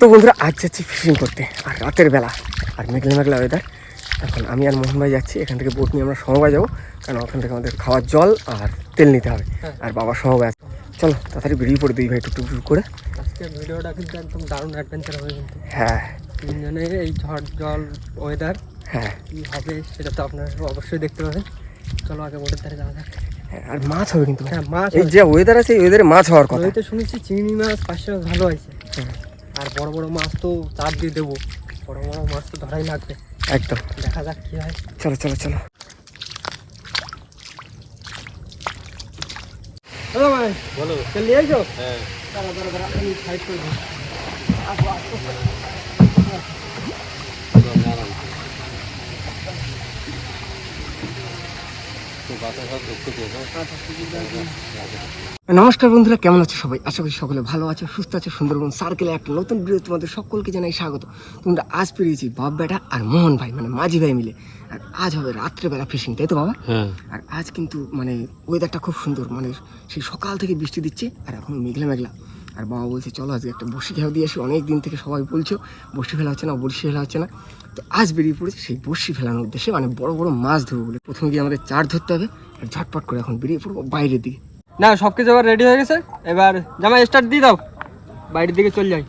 তো বন্ধুরা আজ যাচ্ছি ফিশিং করতে। আর রাতের বেলা আর মেঘলা মেঘলা ওয়েদার এখন আমি আর মোহন ভাই যাচ্ছি। এখান থেকে বোট নিয়ে আমরা সমবায় যাব কারণ ওখান থেকে আমাদের খাওয়ার জল আর তেল নিতে হবে। হ্যাঁ। আর বাবা সমবায় আছে। চলো তাড়াতাড়ি বেরিয়ে পড়ে দিই ভাই টুকটুক টুক করে। আজকে ভিডিওটা কিন্তু একদম দারুণ অ্যাডভেঞ্চার হবে কিন্তু। হ্যাঁ। তিনজনে এই ঝড় জল ওয়েদার হ্যাঁ। কী হবে সেটা তো আপনারা অবশ্যই দেখতে পাবেন। চলো আগে বোটের ধারে যাওয়া যাক। হ্যাঁ, আর মাছ হবে কিন্তু। হ্যাঁ মাছ এই যে ওয়েদার আছে এই ওয়েদারে মাছ হওয়ার কথা। নদীতে শুনেছি চিংড়ি মাছ পাঁচশো ভালো হয়েছে। হুম। আর বড় বড় মাছ তো চার দিয়ে দেবো। বড় বড় মাছ তো ধরাই লাগবে। একদম। দেখা যাক কি হয়। চলো চলো চলো। হ্যালো ভাই বলো। চলে আইছো? হ্যাঁ। দাঁড়া দাঁড়া দাঁড়া আমি সাইড করে দিই। নমস্কার বন্ধুরা কেমন আছো সবাই? আশা করি সকলে ভালো আছো সুস্থ আছো সুন্দরবন সার্কেলে একটা নতুন ভিডিও তোমাদের সকলকে জানাই স্বাগত। তোমরা আজ পেরিয়েছি বাপ বেটা আর মোহন ভাই মানে মাঝি ভাই মিলে। আর আজ হবে রাত্রেবেলা ফিশিং তাই তো বাবা? হ্যাঁ। আর আজ কিন্তু মানে ওয়েদারটা খুব সুন্দর মানে সেই সকাল থেকে বৃষ্টি দিচ্ছে আর এখন মেঘলা মেঘলা। আর বাবা বলছে চলো আজকে একটা বসি খেলা দিয়ে আসি অনেক দিন থেকে সবাই বলছো বসি ফেলা হচ্ছে না বসি ফেলা হচ্ছে না। তো আজ বেরিয়ে পড়েছে সেই বসি ফেলানোর উদ্দেশ্যে মানে বড় বড় মাছ ধরবো বলে। প্রথমে গিয়ে আমাদের চার ধরতে হবে আর ঝটপট করে এখন বেরিয়ে পড়ব বাইরের দিকে। না সব কিছু এবার রেডি হয়ে গেছে? এবার জামা স্টার্ট দিয়ে দাও। বাইরের দিকে চলে যাই।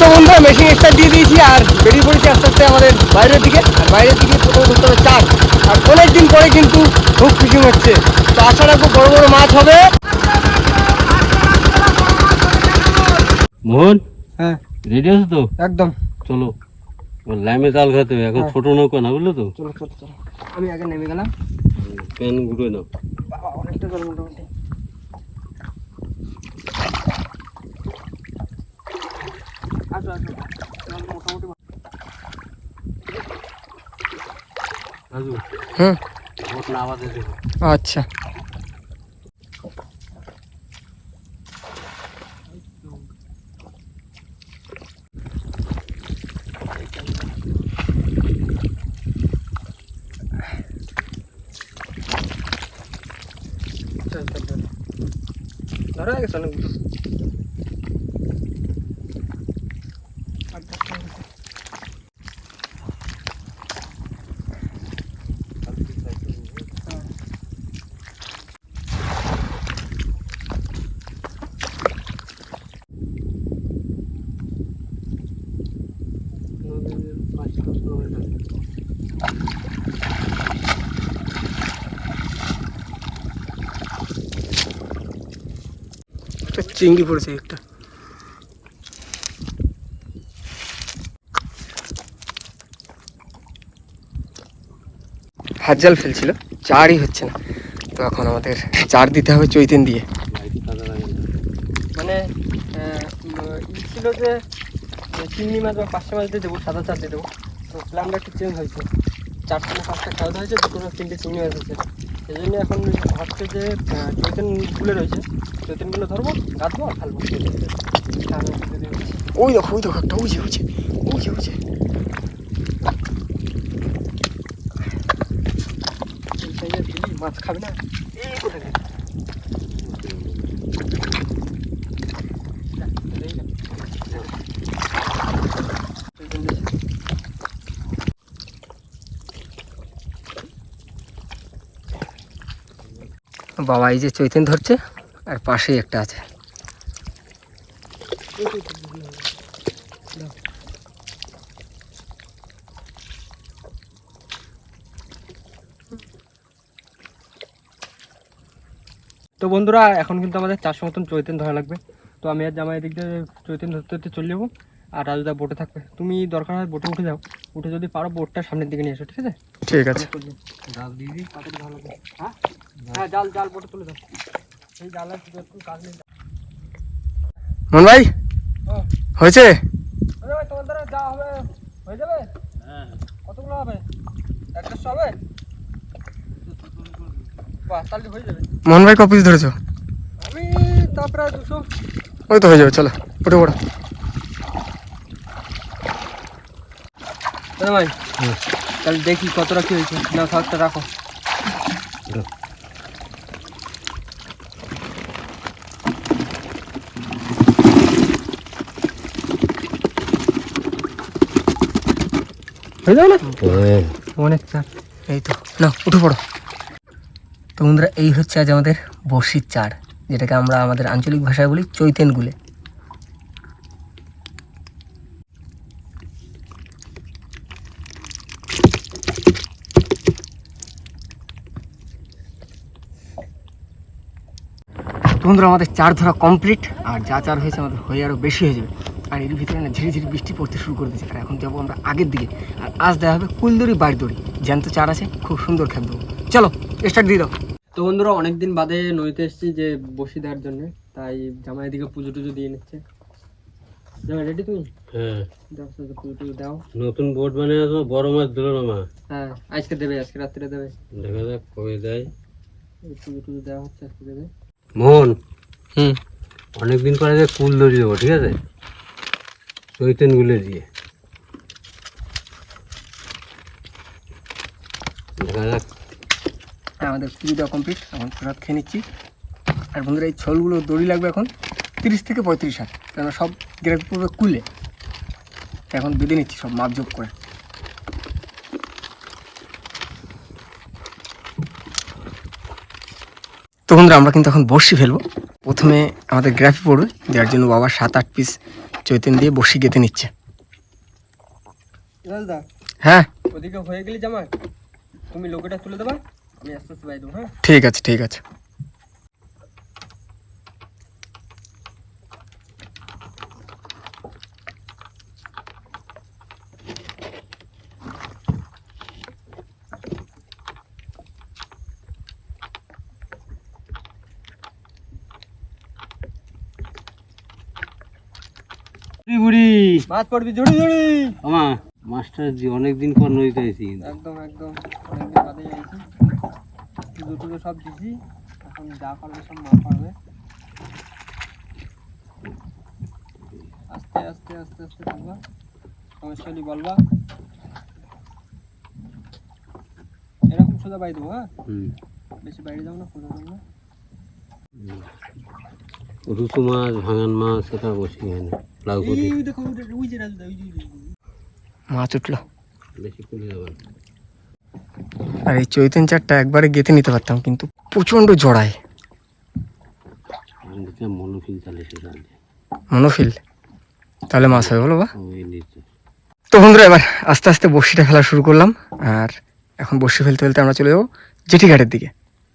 তো বন্ধুরা মেশিন স্টার্ট দিয়ে দিয়েছি আর বেরিয়ে পড়েছি আস্তে আস্তে আমাদের বাইরের দিকে। আর বাইরের দিকে প্রথমে ধরতে হবে চার আর অনেক দিন পরে কিন্তু খুব ফিশিং হচ্ছে। তো আশা রাখব বড় বড় মাছ হবে। মোহন হ্যাঁ রেডি আছো তো? একদম। চলো। এবার লাইমে জাল খাতে হবে এখন হ্যাঁ। ছোট নৌকা না বুঝলো তো? চলো চলো চলো। আমি আগে নেমে গেলাম। প্যান ঘুরে নাও। বাবা অনেকটা জল মোটামুটি। আসো আসো। জল মোটামুটি রাজু হুম ভোট না আওয়াজে দেবো। আচ্ছা। ধরা হয়ে গেছে অনেকগুলো একটা চিংড়ি পড়েছে একটা। হাত জাল ফেলছিল, চারই হচ্ছে না। তো এখন আমাদের চার দিতে হবে চৈতেন দিয়ে। মানে ছিল যে, চিংড়ি মাছ বা পাঁচটা মাছ দিয়ে দেবো, সাদা চার দিয়ে দেবো। তো প্ল্যানটা একটু চেঞ্জ হয়েছে। চারটে পাঁচটা খাওয়া হয়েছে, দুটো তিনটে চিংড়ি মাছ আছে সেই জন্য এখন ভাবছে যে চৈতন চৈতেনগুলো রয়েছে। চৈতনগুলো ধরবো গাঁথবো আর ফেলব ওই দেখো ওই দেখো একটা উজে উজে উজে এই দিলি, মাছ খাবে না এই কোথায় গেছে? যা, চলে গেল। চৈতেন দিয়েছে। বাবা এই যে চৈতেন ধরছে, আর পাশেই একটা আছে। তো বন্ধুরা, এখন কিন্তু আমাদের চারশো মতন চৈতেন ধরা লাগবে। তো আমি আর জামাই দিক দিয়ে চৈতেন ধরতে ধরতে চলে যাব, আর রাজুদা বোটে থাকবে। তুমি দরকার হয় বোটে উঠে যাও। উঠে যদি পারো বোর্ডটা সামনের দিকে নিয়ে এসো ঠিক আছে? ঠিক আছে। জাল দিয়ে দিই তাড়াতাড়ি ভালো লাগবে হ্যাঁ? হ্যাঁ জাল তুলে দাও। এই জাল আর একটু কাজ নেই। মন ভাই ও, হয়েছে? আরে ভাই তোমার দ্বারা যা হবে হয়ে যাবে? হ্যাঁ। কতগুলো হবে? এক দেড়শো হবে? বাহ তাহলে হয়ে যাবে। মোহন ভাই কপিস ধরেছো? আমি তারপরে দুশো। ওই তো হয়ে যাবে চলো উঠে পড়ো। ভাই, তাহলে দেখি কতটা কি হয়েছে। না, থাকতে রাখো। না? অনেক চার এই তো না উঠে পড়ো। তো বন্ধুরা, এই হচ্ছে আজ আমাদের বর্ষির চার, যেটাকে আমরা আমাদের আঞ্চলিক ভাষায় বলি চৈতেনগুলে তো বন্ধুরা আমাদের চার ধরা কমপ্লিট আর যা চার হয়েছে আমাদের হয়ে আরও বেশি হয়ে যাবে। আর এর ভিতরে না ধীরে ধীরে বৃষ্টি পড়তে শুরু করে দিয়েছে। আর এখন যাব আমরা আগের দিকে। আর আজ দেওয়া হবে কুলদড়ি বাড়ি দড়ি জ্যান্ত চার আছে খুব সুন্দর খেতে দেবো চলো স্টার্ট দিয়ে দাও। তো বন্ধুরা অনেকদিন বাদে নদীতে এসেছি যে বসি দেওয়ার জন্য। তাই জামাই দিকে পুজো টুজো দিয়ে নিচ্ছে। জামাই রেডি তুমি? হ্যাঁ। দাও পুজো টুজো দাও। নতুন বোট বানিয়ে বড় মাছ দিল না মা। হ্যাঁ আজকে দেবে আজকে রাত্রে দেবে। দেখা যাক কবে দেয়। পুজো টুজো দেওয়া হচ্ছে আজকে দেবে। মোহন হুম। অনেকদিন পরে যে কুল ধরিয়ে দেবো ঠিক আছে? চৈতেন গুলে দিয়ে। আর আমাদের পুজো দেওয়া কমপ্লিট এখন প্রসাদ খেয়ে নিচ্ছি। আর বন্ধুরা এই ছলগুলো দড়ি লাগবে এখন তিরিশ থেকে পঁয়ত্রিশ হাত। কেন সব গ্রেড পড়বে কুলে। এখন বেঁধে নিচ্ছি সব মাপজোপ করে। বন্ধুরা আমরা কিন্তু এখন বসি ফেলব। প্রথমে আমাদের গ্রাফি পড়বে যার জন্য বাবা সাত আট পিস চৈতেন দিয়ে বসি গেঁথে নিচ্ছে। হ্যাঁ। ওদিকে হয়ে গেলি জামা তুমি লোকেটা তুলে দেবা আমি আস্তে আস্তে বাইরে হ্যাঁ? ঠিক আছে ঠিক আছে। বুড়ি বুড়ি। মাছ পড়বি জড়ি জড়ি। আমা মাস্টার জি অনেকদিন পর নদীতে আইছি একদম একদম অনেকদিন বাদে যাইছি পুজো টুজো সব দিছি এখন যা পারবে সব মা পারবে আস্তে আস্তে আস্তে আস্তে বলবা। সমস্যা হলে বলবা। এরকম সোজা বাই দেবো হ্যাঁ? বেশি বাইরে যাব না সোজা যাব না। রুসু মাছ ভাঙান মাছ সেটা বসি হয় না লাউ করি। মাছ উঠল। বেশি করে আর এই চৈতেন চারটা একবারে গেঁথে নিতে পারতাম কিন্তু প্রচণ্ড জড়ায়। মনোফিল চালে সেটা মনোফিল? তাহলে মাছ হবে বলো বা। তো বন্ধুরা এবার আস্তে আস্তে বড়শিটা ফেলা শুরু করলাম আর এখন বড়শি ফেলতে ফেলতে আমরা চলে যাব জেঠি ঘাটের দিকে।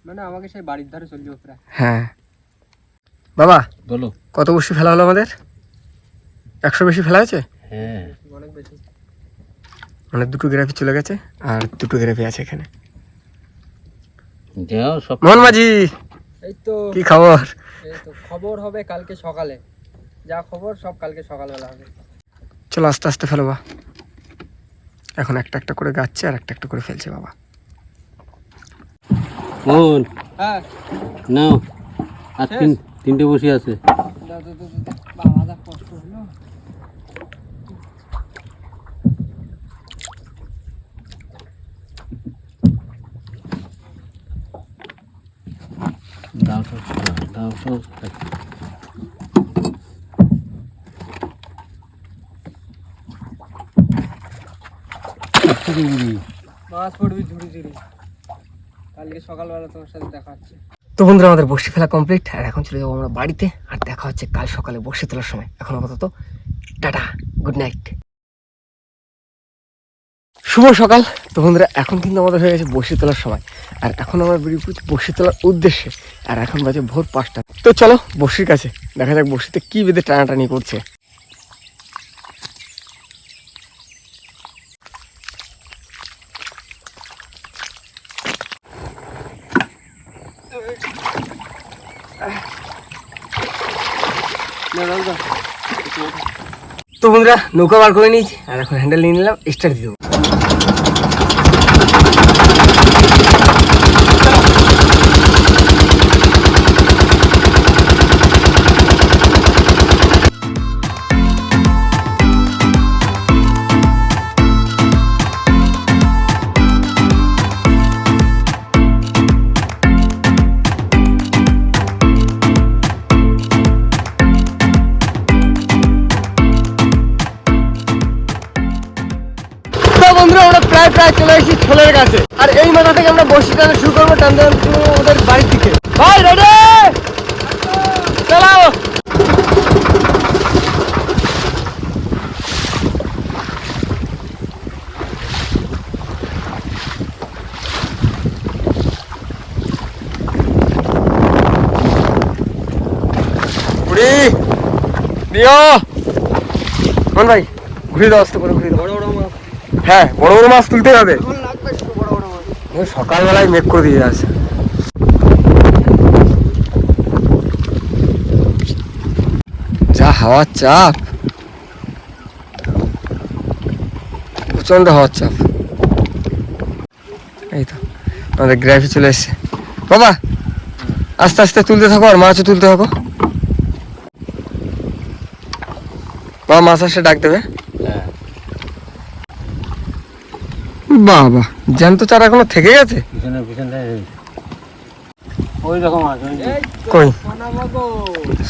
মানে আমাকে সেই বাড়ির ধারে চলে যাব হ্যাঁ। বাবা বলো। কত বড়শি ফেলা হলো আমাদের? একশো বেশি ফেলা হয়েছে? হ্যাঁ। অনেক বেশি মানে দুটো গ্রাফি চলে গেছে আর দুটো গ্রাফি আছে এখানে। যাও সব মোহন মাঝি এই তো। কি খবর? এই তো খবর হবে কালকে সকালে। যা খবর সব কালকে সকালবেলা হবে। চলো আস্তে আস্তে ফেলো বা এখন একটা একটা করে গাচ্ছে আর একটা একটা করে ফেলছে বাবা। মোহন হ্যাঁ। নাও আর তিন তিনটে বসে আছে। দাও দাও দাও দাও। বাবা যা কষ্ট হলো দাও সব। দাও সব মাছ পড়বি ঝুড়ি ঝুড়ি কালকে সকালবেলা তোমার সাথে দেখা হচ্ছে। তো বন্ধুরা, আমাদের বসে ফেলা কমপ্লিট আর এখন চলে যাব আমরা বাড়িতে, আর দেখা হচ্ছে কাল সকালে বসে তোলার সময়। এখন আপাতত, টাটা গুড নাইট শুভ সকাল। তো বন্ধুরা, এখন কিন্তু আমাদের হয়ে গেছে বসে তোলার সময়। আর এখন আমরা বেরিয়ে পড়ছি বসে তোলার উদ্দেশ্যে। আর এখন বাজে ভোর পাঁচটা। তো চলো বসির কাছে। দেখা যাক বসিতে কি বেঁধে টানাটানি করছে। তো বন্ধুরা নৌকা বার করে নিয়েছি আর এখন হ্যান্ডেল নিয়ে নিলাম স্টার্ট দিয়ে তো বন্ধুরা প্রায় প্রায় চলে এসেছি ছোলের কাছে। আর এই মাথা থেকে আমরা বসি টানা শুরু করব টান টান শুরু করব ওদের বাড়ির দিকে। ভাই রেডি চলো ঘুরি দিও ভাই? ঘুরে দাও, আস্তে করে ঘুরে দাও। হ্যাঁ বড় বড় মাছ তুলতে হবে। সকালবেলায় মেঘ করে দিয়ে আছে যা হাওয়ার চাপ। প্রচণ্ড হাওয়ার চাপ। এই তো আমাদের গ্রাফি চলে এসছে। বাবা আস্তে আস্তে তুলতে থাকো আর মাছও তুলতে থাকো। বাবা মাছ আসে ডাক দেবে হ্যাঁ বাবা জ্যান্ত চারা এখনও থেকে গেছে? ওই রকম কই?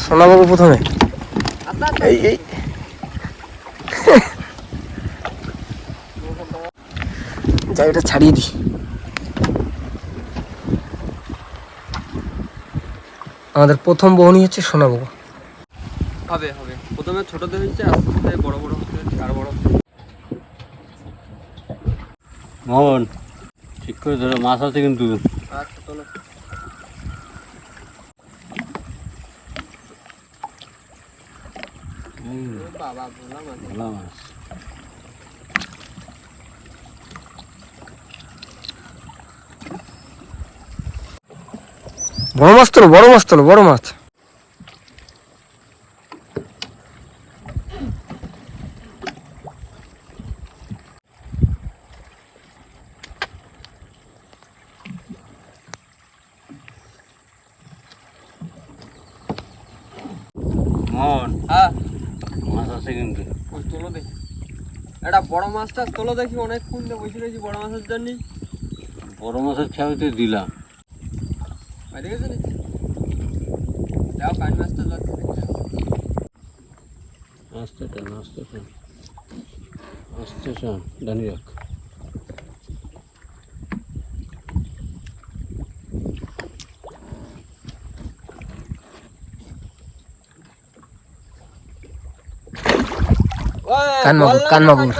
সোনাবাবু। প্রথমে? এই এই। যাই এটা ছাড়িয়ে দিই আমাদের প্রথম বহনি হচ্ছে সোনাবাবু। হবে হবে। প্রথমে ছোটতে হয়েছে আস্তে আস্তে বড় বড় হচ্ছে আর বড়। মোহন ঠিক করে ধরো, মাছ আছে কিন্তু। বড় মাছ তোলো, বড় মাছ তোলো, বড় মাছ মোহন হ্যাঁ মাছ আছে কিন্তু ওই তোলো দেখি একটা বড় মাছটা তোলো দেখি অনেকক্ষণ ধরে বসে রয়েছি বড় মাছের জন্য বড় মাছের খেয়াতে দিলাম। যাও কান মাছটা আস্তে টান আস্তে টান আস্তে টান ডানি রাখ কান মাগুর, কান মাগুর।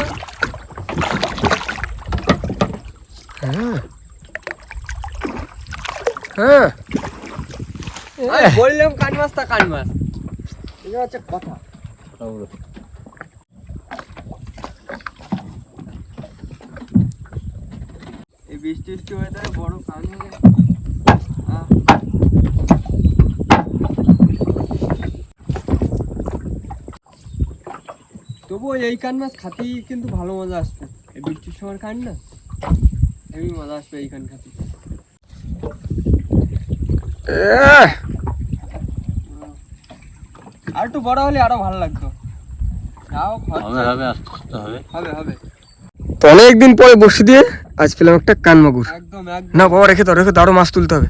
হ্যাঁ হ্যাঁ। বললাম কান মাছটা কান মাছ এটা হচ্ছে কথা। এই বৃষ্টি বৃষ্টি ওয়েদারে বড় কান। তবুও এই কান মাছ খাতেই কিন্তু ভালো মজা আসবে। এই বৃষ্টির সময় কান না? হেবি মজা আসবে এই কান খাতে। আর একটু বড় হলে আরও ভালো লাগতো। হবে হবে আস্তে আস্তে হবে। হবে হবে। তো অনেকদিন পরে বসে দিয়ে আজ পেলাম একটা না বাবা রেখে দাও রেখে দাও মাছ তুলতে হবে।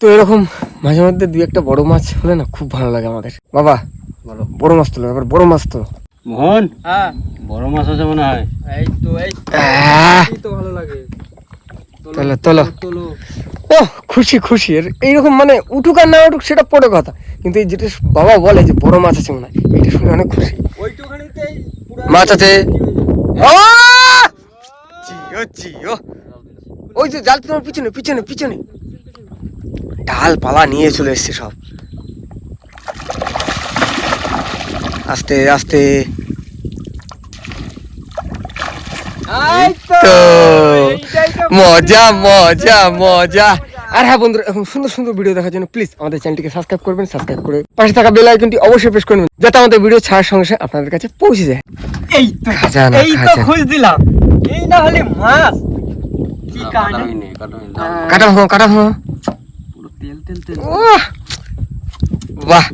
তো এরকম মাঝে মধ্যে দুই একটা বড় মাছ হলে না খুব ভালো লাগে আমাদের। বাবা বলো। বড় মাছ তোলো এবার বড় মাছ তো মোহন হ্যাঁ। বড় মাছ আছে মনে হয়। এই তো এই তো ভালো লাগে। তোলো, তোলো। ও খুশি খুশি। এর এইরকম মানে উঠুক আর না উঠুক সেটা পরে কথা। কিন্তু এই যেটা বাবা বলে যে বড় মাছ আছে মনে হয় এটা শুনে অনেক খুশি। মাছ আছে। ওই যে জাল তোমার পিছনে পিছনে পিছনে। ডাল পালা নিয়ে চলে এসছে সব। আস্তে আস্তে এই তো তো মজা মজা মজা আর হ্যাঁ বন্ধুরা এখন সুন্দর সুন্দর ভিডিও দেখার জন্য প্লিজ আমাদের চ্যানেলটিকে সাবস্ক্রাইব করবেন সাবস্ক্রাইব করে পাশে থাকা বেল আইকনটি অবশ্যই প্রেস করবেন যাতে আমাদের ভিডিও ছাড়ার সঙ্গে সঙ্গে আপনাদের কাছে পৌঁছে যায়। এই তো খাজানা, এই তো। খুঁজ। দিলাম। এই না হলে মাছ। কি কাহিনী। কাটা ভাঙো কাটা ভাঙো পুরো তেল তেল তেল। বাহ!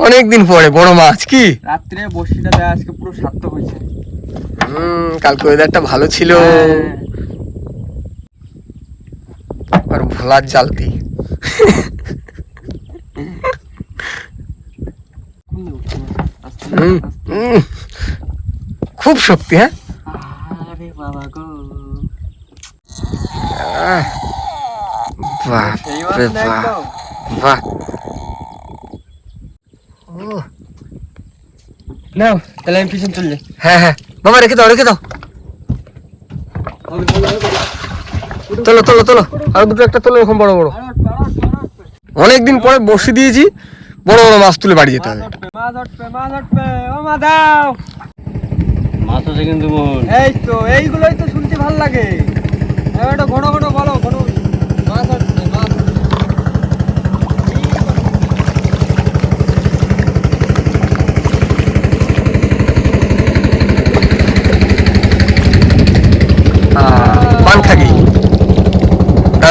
অনেকদিন পরে বড় মাছ কি? রাত্রে বসিটা আজকে পুরো সার্থক হয়েছে। হুম কালকে ওয়েদারটা ভালো ছিল। আর ভোলার জালতি। খুব শক্তি হ্যাঁ? আরে বাবা গো। বাহ। নাও তাহলে আমি পিছন চলে যাই। হ্যাঁ হ্যাঁ। বাবা রেখে দাও রেখে দাও। তোলো তোলো তোলো। আর দুটো একটা তোলো এরকম বড় বড়। অনেকদিন পরে বসে দিয়েছি বড় বড় মাছ তুলে বাড়ি যেতে হবে। মাছ আছে কিন্তু এই তো এইগুলোই তো শুনতে ভালো লাগে। এবার একটা ঘন ঘন বলো ঘন মাছ উঠছে মাছ উঠছে পান খাগি দারুণ মাছ রঙ্গিলা মাছ রঙ্গিলা রঙ্গিলা রঙ্গিলা ও রঙ্গিলা কি মাছ কি মাছ পুরো চোখা মাছ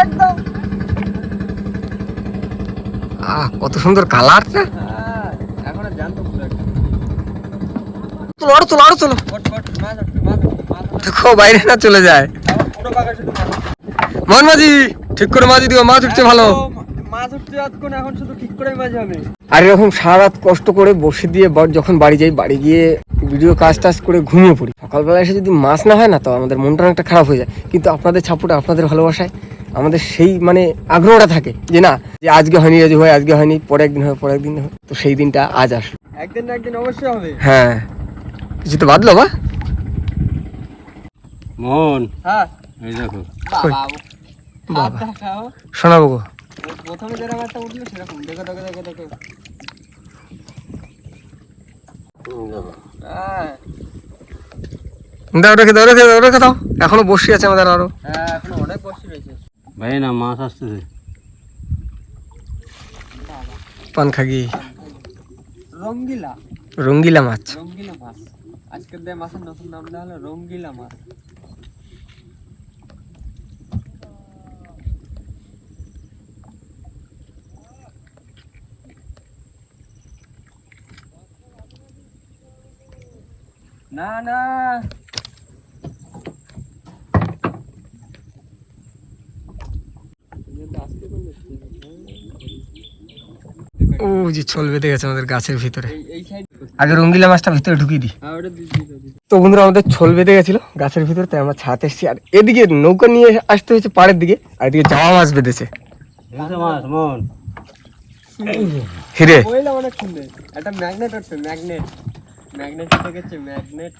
একদম। আহ কত সুন্দর কালারটা হ্যাঁ, এখন জানতো পুরো একটা। তোলো আরও তোলো বাইরে না চলে যায়। মোহন মাঝি ঠিক করে মাঝি দিও মাছ উঠছে ভালো। আর এরকম সারা রাত কষ্ট করে বসে দিয়ে যখন বাড়ি যাই বাড়ি গিয়ে ভিডিও কাজ টাজ করে ঘুমিয়ে পড়ি। সকালবেলা এসে যদি মাছ না হয় না তো আমাদের মনটা অনেকটা খারাপ হয়ে যায়। কিন্তু আপনাদের ছাপুটা আপনাদের ভালোবাসায় আমাদের সেই মানে আগ্রহটা থাকে যে না যে আজকে হয়নি আজ হয় আজকে হয়নি পরে একদিন হয় পরে একদিন হয়। তো সেই দিনটা আজ আসলো। একদিন না একদিন অবশ্যই হবে। হ্যাঁ। কিছু তো বাদলো বা? মোহন হ্যাঁ। এই দেখো। বাবা বাবা। শোনাবো গো প্রথমে যেরকম একটা উঠল সেরকম। দেখো দেখো দেখো দেখো। হ্যাঁ। দাও রেখে দাও রেখে দাও রেখে দাও। এখনও বসে আছে আমাদের আরও। হ্যাঁ এখন অনেক বসে রয়েছে। ভাই না মাছ আসতেছে। পান খাগি। রঙ্গিলা। রঙ্গিলা মাছ। রঙ্গিলা মাছ। আজকের দিয়ে মাছের নতুন নাম দেওয়া হলো রঙ্গিলা মাছ। না না। ও যে ছল বেঁধে গেছে আমাদের গাছের ভিতরে। এই এই সাইড আগে রঙ্গিলা মাছটা ভিতরে ঢুকিয়ে দিই। হ্যাঁ তো বন্ধুরা আমাদের ছোল বেঁধে গেছিল গাছের ভিতরে তাই আমরা ছাড়াতে এসেছি। আর এদিকে নৌকা নিয়ে আসতে হয়েছে পাড়ের দিকে আর এদিকে জামা মাছ বেঁধেছে। হিরে। অনেক সুন্দর। একটা ম্যাগনেট আছে ম্যাগনেট ম্যাগনেট দেখেছে ম্যাগনেট।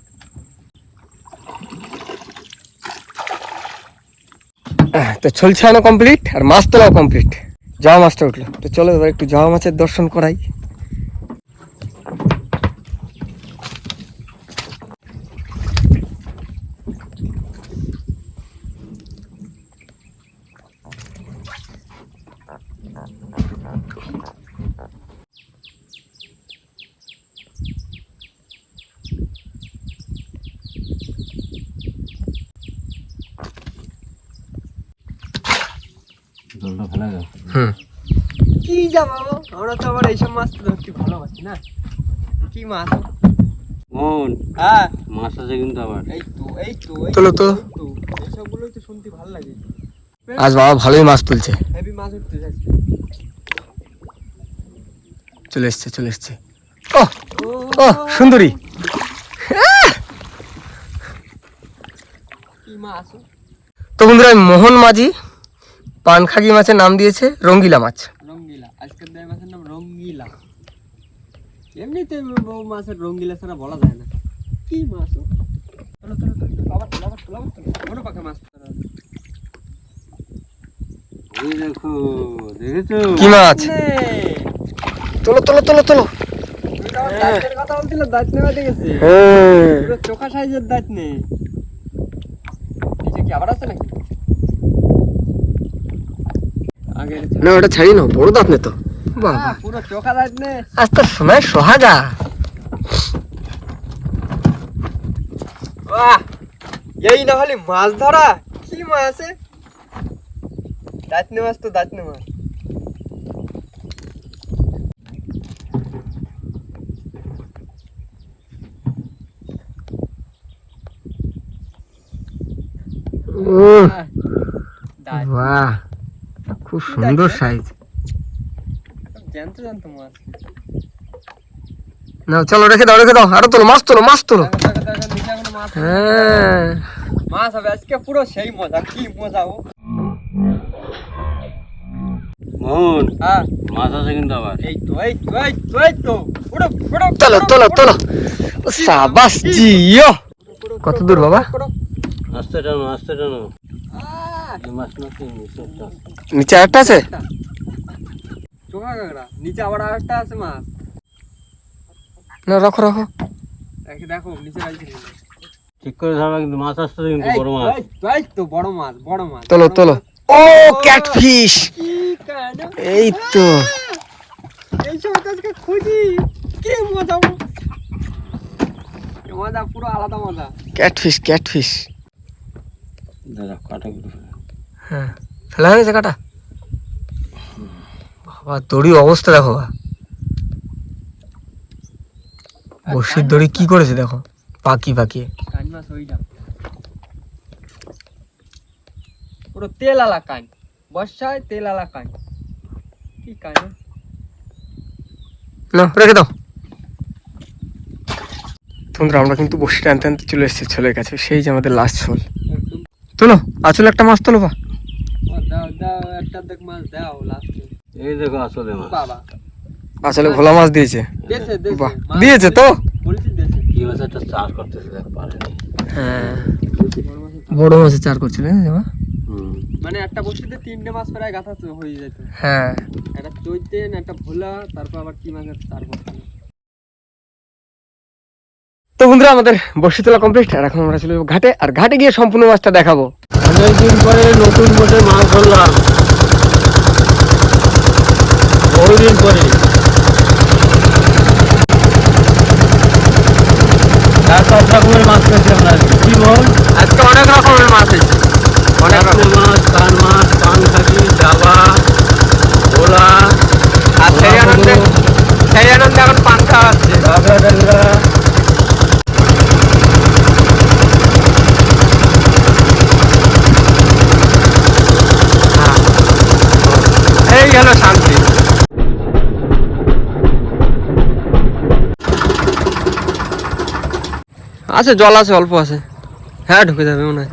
তো চলছে ছাড়ানো কমপ্লিট আর মাছ তোলাও কমপ্লিট জামা মাছটা উঠল। তো চলো এবার একটু জামা মাছের দর্শন করাই। যাও হুম কি যাব? আমরা তো আবার এইসব মাছ তো ধরতে ভালোবাসি না। কি মাছ? মোহন হ্যাঁ। মাছ আছে কিন্তু আবার। এই তো এই তো তোলো তো। তো। এইসবগুলোই তো শুনতে ভালো লাগে। আজ বাবা ভালোই মাছ তুলছে। হেভি মাছ উঠতে যাচ্ছে। চলে এসছে চলে এসছে। ও। ও সুন্দরী। কি মাছ? তো বন্ধুরা মোহন মাঝি পানখাগি মাছের নাম দিয়েছে রঙ্গিলা মাছ। রঙ্গিলা আজকের মাছের নাম রঙ্গিলা। এমনিতে বউ মাছের রঙ্গিলা ছাড়া বলা যায় না। কি দেখেছ? কি তোলো তোলো তোলো তোলো কথা বলছিলে, দাঁত গেছে। হ্যাঁ। চোখা সাইজের দাঁত নেই কি আবার আছে নাকি? না ওটা ছাড়ি না বড় দাঁত নে তো। আজ তো সময় সোহাগা। এই না হলে মাছ ধরা? কি মাছ আছে? দাঁতনে মাছ তো দাঁতনে মাছ। বাহ। খুব সুন্দর সাইজ। জানতো জানতো মাছ না চলো রেখে দাও রেখে দাও। আরও তোলো মাছ তোলো মাছ তোলো। হ্যাঁ। মাছ হবে আজকে পুরো সেই মজা কি মজা ও। মোহন হ্যাঁ। মাছ আছে কিন্তু আবার। এই তো এই তো এই তো এই তো। উড়ো উড়ো তোলো তোলো তোলো। সাবাস জিও। কত দূর বাবা? আস্তে টানো আস্তে টানো এই মাছ না কি মিশরটা নিচে একটা আছে? চোখা কাকড়া নিচে আবার আরেকটা আছে মাছ না রাখো রাখো। দেখো দেখো নিচে ঠিক করে কিন্তু মাছ আসতে কিন্তু বড় মাছ। এই তো, বড় মাছ বড় মাছ। তোলো তোলো। ও ক্যাটফিশ! এই তো। এই তো আজকে খুঁজি। কি মজা মজা। পুরো আলাদা মজা। Catfish catfish. দাদা কাটা করে ফেলে। হ্যাঁ হয়েছে কাটা। বাবা দড়ি অবস্থা দেখো বা। বসির দড়ি কি করেছে দেখো? পাকি পাকিয়ে পুরো তেল আলা কান বর্ষায় তেল আলা কান কি কান না রেখে দাও। তোমরা আমরা কিন্তু বসিটা আনতে আনতে চলে এসেছি ছোলের কাছে। সেই যে আমাদের লাস্ট ছোল একদম। তোলো আসলে একটা মাছ তোলো বা। দাও দাও একটা দেখ মাছ দাও লাস্টে এই দেখো আসলে মাছ। বাবা। আসলে ভোলা মাছ দিয়েছে। দেশে দেশে। বাহ। মাছ দিয়েছে তো? কি মাছ একটা চাষ করতেছে দেখ পারেনি হ্যাঁ। বড় মাছ চার করছিল না মানে একটা বসিতে তিনটে মাছ প্রায় গাথা তো হয়ে যেত। হ্যাঁ। একটা চৈতেন একটা ভোলা তারপর আবার কি মাছের চার করতে তো বন্ধুরা আমাদের বসি তোলা কমপ্লিট আর এখন আমরা চলে ঘাটে। আর ঘাটে গিয়ে সম্পূর্ণ মাছটা দেখাবো। অনেকদিন পরে নতুন বোটে মাছ ধরলাম। বহুদিন পরে তার সব রকমের মাছ পেয়েছি আমরা আজকে। কি বল আজকে অনেক রকমের মাছ হয়েছে অনেক রকম কাতলা মাছ কান মাছ কান খাকি ডাবা ভোলা আর সেই আনন্দে সেই আনন্দে এখন পান খাওয়া হচ্ছে কাঁকড়া টাকড়া এই গেল শান্তি আছে জল আছে অল্প আছে। হ্যাঁ ঢুকে যাবে মনে হয়।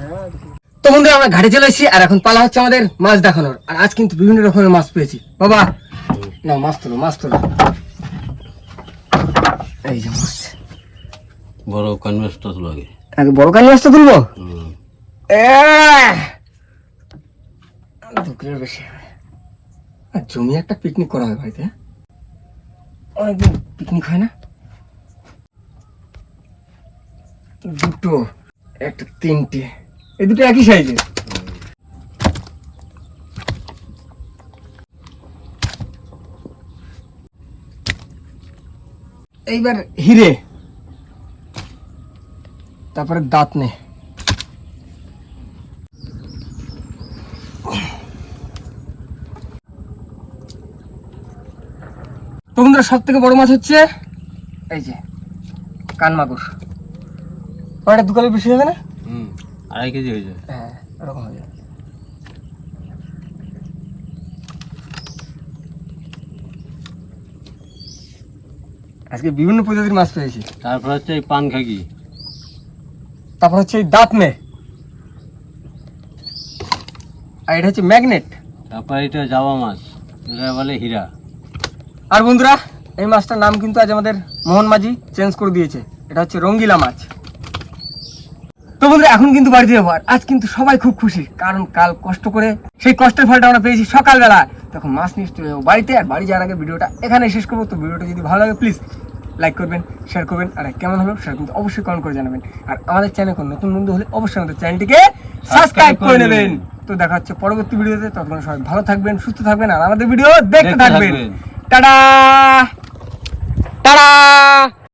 তো বন্ধুরা আমরা ঘাটে চলে এসেছি আর এখন পালা হচ্ছে আমাদের মাছ দেখানোর। আর আজ কিন্তু বিভিন্ন রকমের মাছ পেয়েছি। বাবা! না মাছ তোলো মাছ তোলো। এই যে মাছ। বড় কানভেস্টটা তো লাগে আগে বড় কানি মাছটা তুলবো! দু কিলোর বেশি আর জমি একটা পিকনিক করা হয় বাড়িতে হ্যাঁ? অনেকদিন পিকনিক হয় না? দুটো, একটা তিনটে। এই দুটো একই সাইজের এইবার হিরে। তারপরে দাঁত নে বন্ধুরা সব থেকে বড় মাছ হচ্ছে, এই যে কান মাগুর ওটা দু কালো বেশি হবে না? হুম আড়াই কেজি হয়ে যায় হ্যাঁ ওরকম হবে। আজকে বিভিন্ন প্রজাতির মাছ পেয়েছি। তারপর হচ্ছে এই পান খাকি। তারপর হচ্ছে এই দাঁত মে আর এটা হচ্ছে ম্যাগনেট। তারপর এটা জাবা মাছ এটা বলে হীরা। আর বন্ধুরা এই মাছটার নাম কিন্তু আজ আমাদের মোহন মাঝি চেঞ্জ করে দিয়েছে। এটা হচ্ছে রঙ্গিলা মাছ। বন্ধুরা এখন কিন্তু বাড়িতে যাব আর আজ কিন্তু সবাই খুব খুশি কারণ কাল কষ্ট করে সেই কষ্টের ফলটা আমরা পেয়েছি সকালবেলা তখন মাছ নিয়ে চলে বাড়িতে আর বাড়ি যাওয়ার আগে ভিডিওটা এখানে শেষ করব। তো ভিডিওটা যদি ভালো লাগে প্লিজ লাইক করবেন শেয়ার করবেন আর কেমন হলো সেটা কিন্তু অবশ্যই কমেন্ট করে জানাবেন। আর আমাদের চ্যানেল কোনো নতুন বন্ধু হলে অবশ্যই আমাদের চ্যানেলটিকে সাবস্ক্রাইব করে নেবেন। তো দেখা হচ্ছে পরবর্তী ভিডিওতে। ততক্ষণ সবাই ভালো থাকবেন সুস্থ থাকবেন আর আমাদের ভিডিও দেখতে থাকবেন। টাটা! টাটা!